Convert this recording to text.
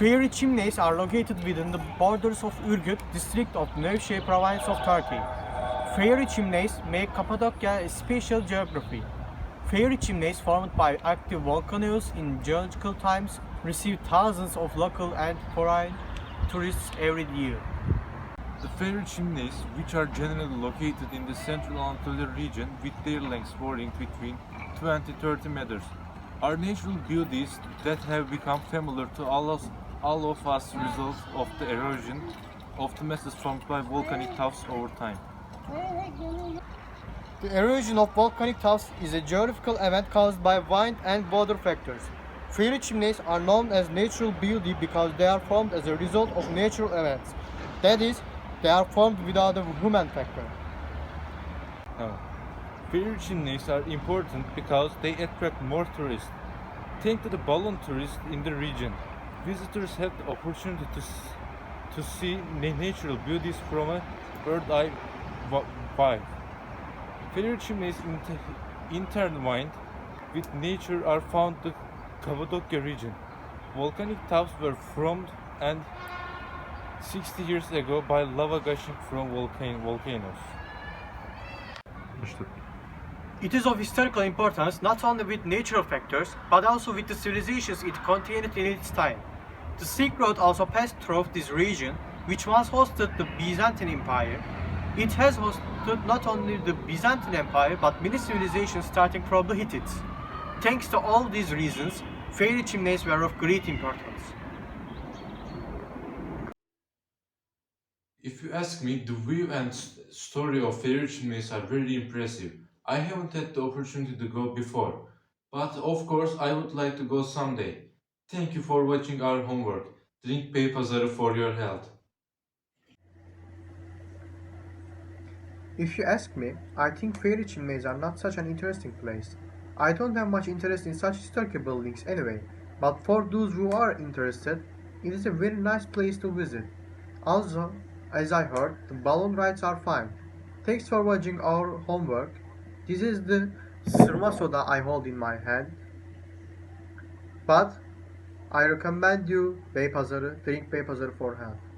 Fairy chimneys are located within the borders of Ürgüp district of Nevşehir province of Turkey. Fairy chimneys make Cappadocia a special geography. Fairy chimneys formed by active volcanoes in geological times receive thousands of local and foreign tourists every year. The fairy chimneys, which are generally located in the central Anatolia region with their lengths varying between 20-30 meters, are natural beauties that have become familiar to all, us, all of us result of the erosion of the masses formed by volcanic tuffs over time. The erosion of volcanic tuffs is a geographical event caused by wind and water factors. Fairy chimneys are known as natural beauty because they are formed as a result of natural events. That is, they are formed without a human factor. Oh. Now, fairy chimneys are important because they attract more tourists. Think to the balloon tourists in the region, visitors have the opportunity to, to see natural beauties from a bird eye view. Fairy chimneys inter- intertwined with nature are found in the Cappadocia region. Volcanic tuffs were formed and 60 years ago by lava gushing from volcan- volcanoes. It is of historical importance not only with natural factors, but also with the civilizations it contained in its time. The Silk Road also passed through this region, which once hosted the Byzantine Empire. It has hosted not only the Byzantine Empire, but many civilizations starting from the Hittites. Thanks to all these reasons, fairy chimneys were of great importance. If you ask me, the view and story of fairy chimneys are very impressive. I haven't had the opportunity to go before, but of course I would like to go someday. Thank you for watching our homework. Drink Bey Pazarı for your health. If you ask me, I think fairy chimneys are not such an interesting place. I don't have much interest in such historical buildings anyway, but for those who are interested, it is a very nice place to visit. Also, as I heard, the balloon rides are fine. Thanks for watching our homework. This is the sırma soda I hold in my hand. But I recommend you Beypazarı, drink Beypazarı for health.